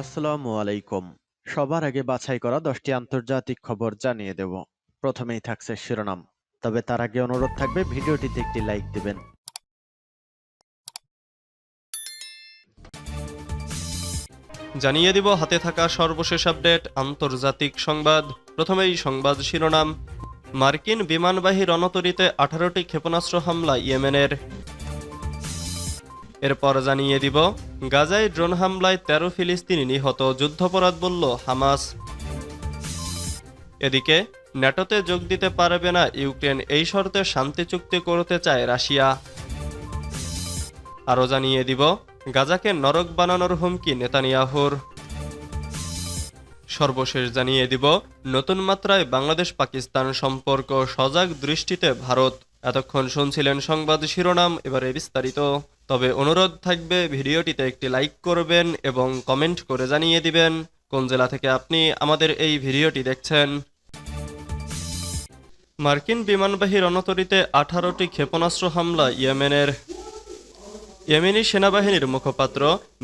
আসসালামু আলাইকুম। সবার আগে বাছাই করা দশটি আন্তর্জাতিক খবর জানিয়ে দেব। প্রথমেই থাকছে শিরোনাম। তবে তার আগে অনুরোধ থাকবে, ভিডিওটিতে একটি লাইক দিবেন। জানিয়ে দিব, হাতে থাকা সর্বশেষ আপডেট, আন্তর্জাতিক সংবাদ। প্রথমেই সংবাদ শিরোনাম। মার্কিন বিমানবাহী রণতরীতে আঠারোটি ক্ষেপণাস্ত্র হামলা ইয়েমেনের। এরপর জানিয়ে দিব, গাজায় ড্রোন হামলায় তেরো ফিলিস্তিনি নিহত যুদ্ধাপরাধ বলল হামাস। এদিকে, ন্যাটোতে যোগ দিতে পারবে না ইউক্রেন, এই শর্তে শান্তি চুক্তি করতে চায় রাশিয়া। আরও জানিয়ে দিব, গাজাকে নরক বানানোর হুমকি নেতানিয়াহুর। সর্বশেষ জানিয়ে দিব, নতুন মাত্রায় বাংলাদেশ পাকিস্তান সম্পর্ক সজাগ দৃষ্টিতে ভারত। এতক্ষণ শুনছিলেন সংবাদ শিরোনাম, এবারে বিস্তারিত। তবে অনুরোধ থাকবে ভিডিওটিতে একটি লাইক করবেন এবং কমেন্ট করে জানিয়ে দিবেন কোন জেলা থেকে আপনি আমাদের এই ভিডিওটি দেখছেন। মার্কিন বিমানবাহী রণতরীতে আঠারোটি ক্ষেপণাস্ত্র হামলা ইয়েমেনের। ইয়েমেনি সেনাবাহিনীর মুখপাত্র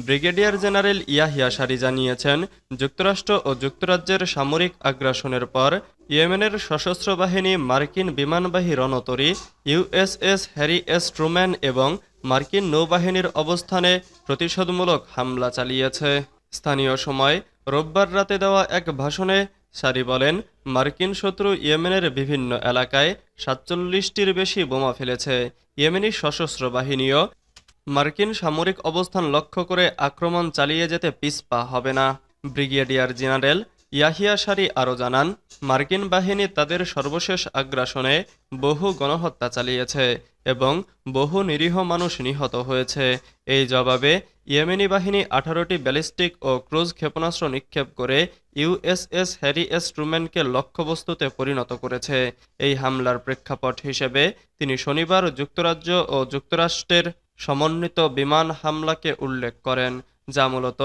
ব্রিগেডিয়ার জেনারেল ইয়াহিয়া সারি জানিয়েছেন, যুক্তরাষ্ট্র ও যুক্তরাজ্যের সামরিক আগ্রাসনের পর ইয়েমেনের সশস্ত্র বাহিনী মার্কিন বিমানবাহী রণতরী ইউএসএস হ্যারি এস ট্রুম্যান এবং মার্কিন নৌবাহিনীর অবস্থানে প্রতিশোধমূলক হামলা চালিয়েছে। স্থানীয় সময় রোববার রাতে দেওয়া এক ভাষণে সারি বলেন, মার্কিন শত্রু ইয়েমেনের বিভিন্ন এলাকায় সাতচল্লিশটির বেশি বোমা ফেলেছে। ইয়েমেনি সশস্ত্র বাহিনীও মার্কিন সামরিক অবস্থান লক্ষ্য করে আক্রমণ চালিয়ে যেতে পিছপা হবে না। ব্রিগেডিয়ার জেনারেল ইয়াহিয়া সারি আরও জানান, মার্কিন বাহিনী তাদের সর্বশেষ আগ্রাসনে বহু গণহত্যা চালিয়েছে এবং বহু নিরীহ মানুষ নিহত হয়েছে। এই জবাবে ইয়েমেনি বাহিনী আঠারোটি ব্যালিস্টিক ও ক্রুজ ক্ষেপণাস্ত্র নিক্ষেপ করে ইউএসএস হ্যারি এস ট্রুম্যানকে লক্ষ্যবস্তুতে পরিণত করেছে। এই হামলার প্রেক্ষাপট হিসেবে তিনি শনিবার যুক্তরাজ্য ও যুক্তরাষ্ট্রের সমন্বিত বিমান হামলাকে উল্লেখ করেন। যা মূলত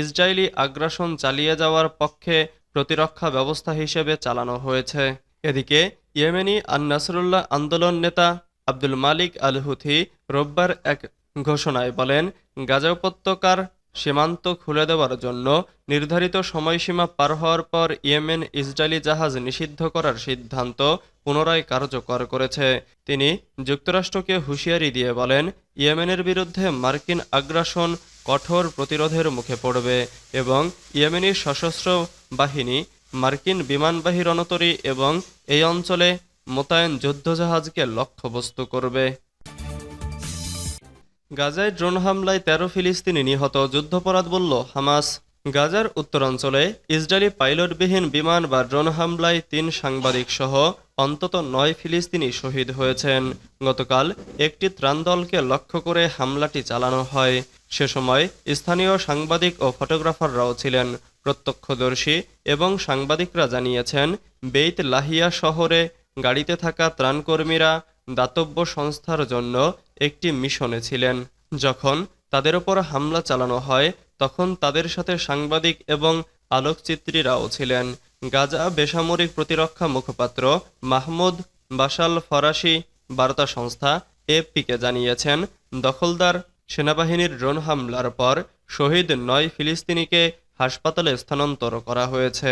ইসরায়েলি আগ্রাসন চালিয়ে যাওয়ার পক্ষে প্রতিরক্ষা ব্যবস্থা হিসেবে চালানো হয়েছে। এদিকে ইয়েমেনি আন নাসরুল্লাহ আন্দোলন নেতা আব্দুল মালিক আল হুথি রোববার এক ঘোষণায় বলেন, গাজা উপত্যকার সীমান্ত খুলে দেওয়ার জন্য নির্ধারিত সময়সীমা পার হওয়ার পর ইয়েমেন ইসরায়েলি জাহাজ নিষিদ্ধ করার সিদ্ধান্ত পুনরায় কার্যকর করেছে। তিনি যুক্তরাষ্ট্রকে হুঁশিয়ারি দিয়ে বলেন, ইয়েমেনের বিরুদ্ধে মার্কিন আগ্রাসন কঠোর প্রতিরোধের মুখে পড়বে এবং ইয়েমেনি সশস্ত্র বাহিনী, মার্কিন বিমানবাহী রণতরী এবং এই অঞ্চলে মোতায়েন যুদ্ধজাহাজকে লক্ষ্যবস্তু করবে। গাজায় ড্রোন হামলায় তেরো ফিলিস্তিনি নিহত যুদ্ধপরাধ বলল হামাস। গাজার উত্তরাঞ্চলে ইসরায়েলি পাইলটবিহীন বিমান বা ড্রোন হামলায় তিন সাংবাদিক সহ অন্তত নয় ফিলিস্তিনি শহীদ হয়েছেন। গতকাল একটি ত্রাণদলকে লক্ষ্য করে হামলাটি চালানো হয়। সে সময় স্থানীয় সাংবাদিক ও ফটোগ্রাফাররাও ছিলেন। প্রত্যক্ষদর্শী এবং সাংবাদিকরা জানিয়েছেন, বেইত লাহিয়া শহরে গাড়িতে থাকা ত্রাণকর্মীরা দাতব্য সংস্থার জন্য একটি মিশনে ছিলেন। যখন তাদের ওপর হামলা চালানো হয়, তখন তাদের সাথে সাংবাদিক এবং আলোকচিত্রীরাও ছিলেন। গাজা বেসামরিক প্রতিরক্ষা মুখপাত্র মাহমুদ বাশাল ফরাসি বার্তা সংস্থা এপিকে জানিয়েছেন, দখলদার সেনাবাহিনীর ড্রোন হামলার পর শহীদ নয় ফিলিস্তিনিকে হাসপাতালে স্থানান্তর করা হয়েছে,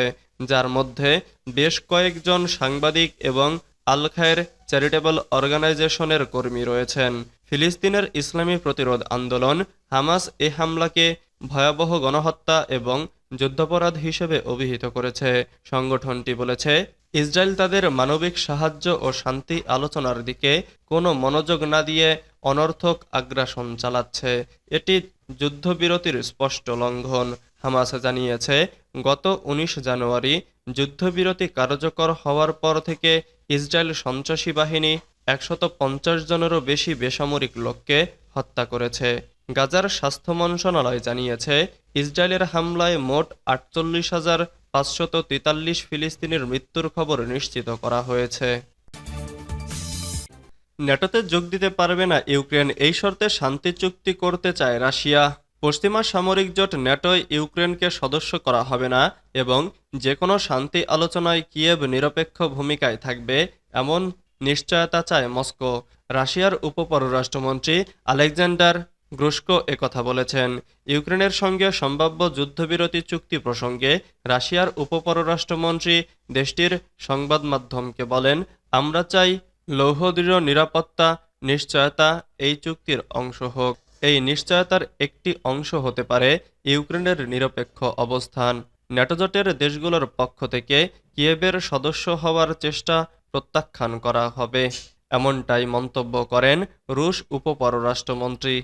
যার মধ্যে বেশ কয়েকজন সাংবাদিক এবং আল খায়ের চ্যারিটেবল অর্গানাইজেশনের কর্মী রয়েছেন। ফিলিস্তিনের ইসলামী প্রতিরোধ আন্দোলন হামাস এ হামলাকে ভয়াবহ গণহত্যা এবং যুদ্ধাপরাধ হিসেবে অভিহিত করেছে। সংগঠনটি বলেছে, ইসরায়েল তাদের মানবিক সাহায্য ও শান্তি আলোচনার দিকে কোনো মনোযোগ না দিয়ে অনর্থক আগ্রাসন চালাচ্ছে। এটি যুদ্ধবিরতির স্পষ্ট লঙ্ঘন। হামাস জানিয়েছে, গত উনিশ জানুয়ারি যুদ্ধবিরতি কার্যকর হওয়ার পর থেকে ইসরায়েল সন্ত্রাসী বাহিনী একশত পঞ্চাশ জনেরও বেশি বেসামরিক লোককে হত্যা করেছে। গাজার স্বাস্থ্য মন্ত্রণালয় জানিয়েছে, ইসরায়েলের হামলায় মোট আটচল্লিশ হাজার পাঁচশত তেতাল্লিশ ফিলিস্তিনের মৃত্যুর খবর নিশ্চিত করা হয়েছে। ন্যাটোতে যোগ দিতে পারবে না ইউক্রেন, এই শর্তে শান্তি চুক্তি করতে চায় রাশিয়া। পশ্চিমা সামরিক জোট ন্যাটো ইউক্রেনকে সদস্য করা হবে না এবং যে কোনো শান্তি আলোচনায় কিয়েভ নিরপেক্ষ ভূমিকায় থাকবে এমন নিশ্চয়তা চায় মস্কো। রাশিয়ার উপপররাষ্ট্রমন্ত্রী আলেকজান্ডার গ্রুস্কো একথা বলেছেন। ইউক্রেনের সঙ্গে সম্ভাব্য যুদ্ধবিরতি চুক্তি প্রসঙ্গে রাশিয়ার উপপররাষ্ট্রমন্ত্রী দেশটির সংবাদ মাধ্যমকে বলেন, আমরা চাই লৌহদৃঢ় নিরাপত্তা, নিশ্চয়তা, এই চুক্তির অংশ হোক। এই নিশ্চয়তার একটি অংশ হতে পারে ইউক্রেনের নিরপেক্ষ অবস্থান। ন্যাটোজোটের দেশগুলোর পক্ষ থেকে কিয়েবের সদস্য হওয়ার চেষ্টা প্রত্যাখ্যান করা হবে, এমনটাই মন্তব্য করেন রুশ উপপররাষ্ট্রমন্ত্রী।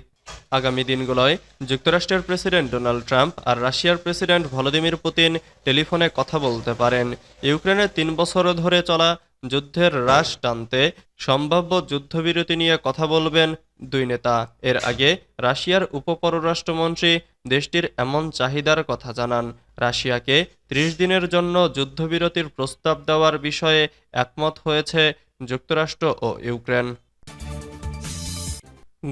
আগামী দিনগুলোয় যুক্তরাষ্ট্রের প্রেসিডেন্ট ডোনাল্ড ট্রাম্প আর রাশিয়ার প্রেসিডেন্ট ভলোদিমির পুতিন টেলিফোনে কথা বলতে পারেন। ইউক্রেনের তিন বছর ধরে চলা যুদ্ধের হ্রাস টানতে সম্ভাব্য যুদ্ধবিরতি নিয়ে কথা বলবেন দুই নেতা। এর আগে রাশিয়ার উপপররাষ্ট্রমন্ত্রী দেশটির এমন চাহিদার কথা জানান। রাশিয়াকে ত্রিশ দিনের জন্য যুদ্ধবিরতির প্রস্তাব দেওয়ার বিষয়ে একমত হয়েছে যুক্তরাষ্ট্র ও ইউক্রেন।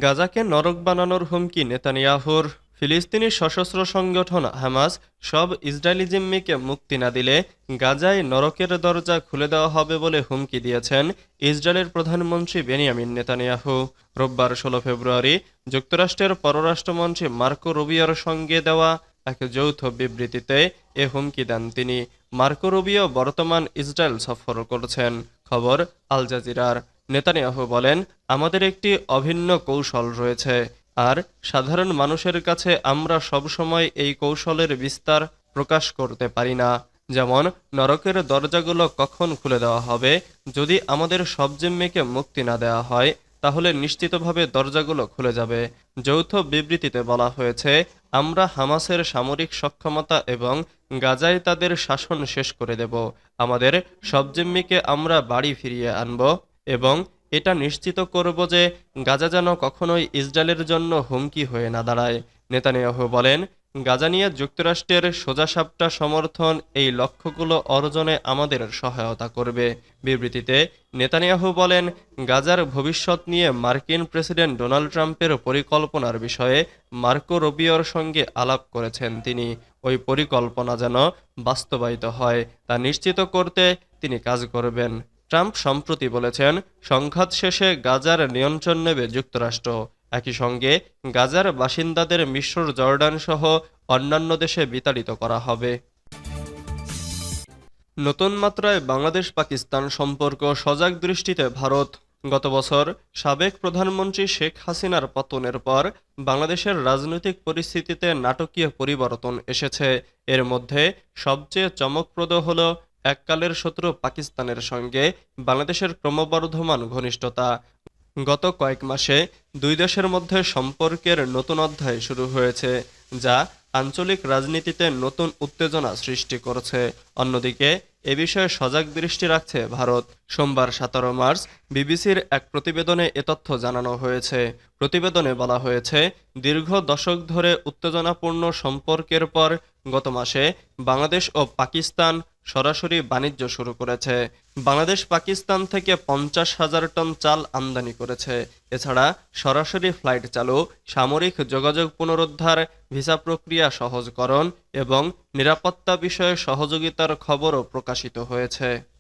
গাজাকে নরক বানানোর হুমকি নেতানিয়াহুর। ফিলিস্তিনি সশস্ত্র সংগঠন হামাস সব ইসরায়েলি জিম্মিকে মুক্তি না দিলে গাজায় নরকের দরজা খুলে দেওয়া হবে বলে হুমকি দিয়েছেন ইসরায়েলের প্রধানমন্ত্রী বেনিয়ামিন নেতানিয়াহু। রোববার ষোলো ফেব্রুয়ারি যুক্তরাষ্ট্রের পররাষ্ট্রমন্ত্রী মার্কো রুবিওর সঙ্গে দেওয়া এক যৌথ বিবৃতিতে এ হুমকি দেন তিনি। মার্কো রুবিও বর্তমান ইসরায়েল সফর করছেন। খবর আল জাজিরার। নেতানিয়াহু বলেন, আমাদের একটি অভিন্ন কৌশল রয়েছে। আর সাধারণ মানুষের কাছে আমরা সবসময় এই কৌশলের বিস্তার প্রকাশ করতে পারি না। যেমন, নরকের দরজাগুলো কখন খুলে দেওয়া হবে? যদি আমাদের সব জিম্মিকে মুক্তি না দেওয়া হয়, তাহলে নিশ্চিতভাবে দরজাগুলো খুলে যাবে। যৌথ বিবৃতিতে বলা হয়েছে, আমরা হামাসের সামরিক সক্ষমতা এবং গাজায় তাদের শাসন শেষ করে দেব। আমাদের সব জিম্মিকে আমরা বাড়ি ফিরিয়ে আনব। এবং এটা নিশ্চিত করব যে গাজা যেন কখনোই ইসরায়েলের জন্য হুমকি হয়ে না দাঁড়ায়। নেতানিয়াহু বলেন, গাজা নিয়ে যুক্তরাষ্ট্রের সোজাসাপটা সমর্থন এই লক্ষ্যগুলো অর্জনে আমাদের সহায়তা করবে। বিবৃতিতে নেতানিয়াহু বলেন, গাজার ভবিষ্যৎ নিয়ে মার্কিন প্রেসিডেন্ট ডোনাল্ড ট্রাম্পের পরিকল্পনার বিষয়ে মার্কো রবিওর সঙ্গে আলাপ করেছেন তিনি। ওই পরিকল্পনা যেন বাস্তবায়িত হয়, তা নিশ্চিত করতে তিনি কাজ করবেন। ট্রাম্প সম্প্রতি বলেছেন, সংঘাত শেষে গাজার নিয়ন্ত্রণ নেবে যুক্তরাষ্ট্র। একই সঙ্গে গাজার বাসিন্দাদের মিশর, জর্ডান সহ অন্যান্য দেশে বিতাড়িত করা হবে। নতুন মাত্রায় বাংলাদেশ পাকিস্তান সম্পর্ক সজাগ দৃষ্টিতে ভারত। গত বছর সাবেক প্রধানমন্ত্রী শেখ হাসিনার পতনের পর বাংলাদেশের রাজনৈতিক পরিস্থিতিতে নাটকীয় পরিবর্তন এসেছে। এর মধ্যে সবচেয়ে চমকপ্রদ হল এককালের শত্রু পাকিস্তানের সঙ্গে বাংলাদেশের ক্রমবর্ধমান ঘনিষ্ঠতা। গত কয়েক মাসে দুই দেশের মধ্যে সম্পর্কের নতুন অধ্যায় শুরু হয়েছে, যা আঞ্চলিক রাজনীতিতে নতুন উত্তেজনা সৃষ্টি করছে। অন্যদিকে, এ বিষয়ে সজাগ দৃষ্টি রাখছে ভারত। সোমবার সতেরো মার্চ বিবিসির এক প্রতিবেদনে এ তথ্য জানানো হয়েছে। প্রতিবেদনে বলা হয়েছে, দীর্ঘ দশক ধরে উত্তেজনাপূর্ণ সম্পর্কের পর গত মাসে বাংলাদেশ ও পাকিস্তান সরাসরি বাণিজ্য শুরু করেছে। বাংলাদেশ পাকিস্তান থেকে পঞ্চাশ হাজার টন চাল আমদানি করেছে। এছাড়া সরাসরি ফ্লাইট চালু, সামরিক যোগাযোগ পুনরুদ্ধার, ভিসা প্রক্রিয়া সহজকরণ এবং নিরাপত্তা বিষয়ে সহযোগিতার খবরও প্রকাশিত হয়েছে।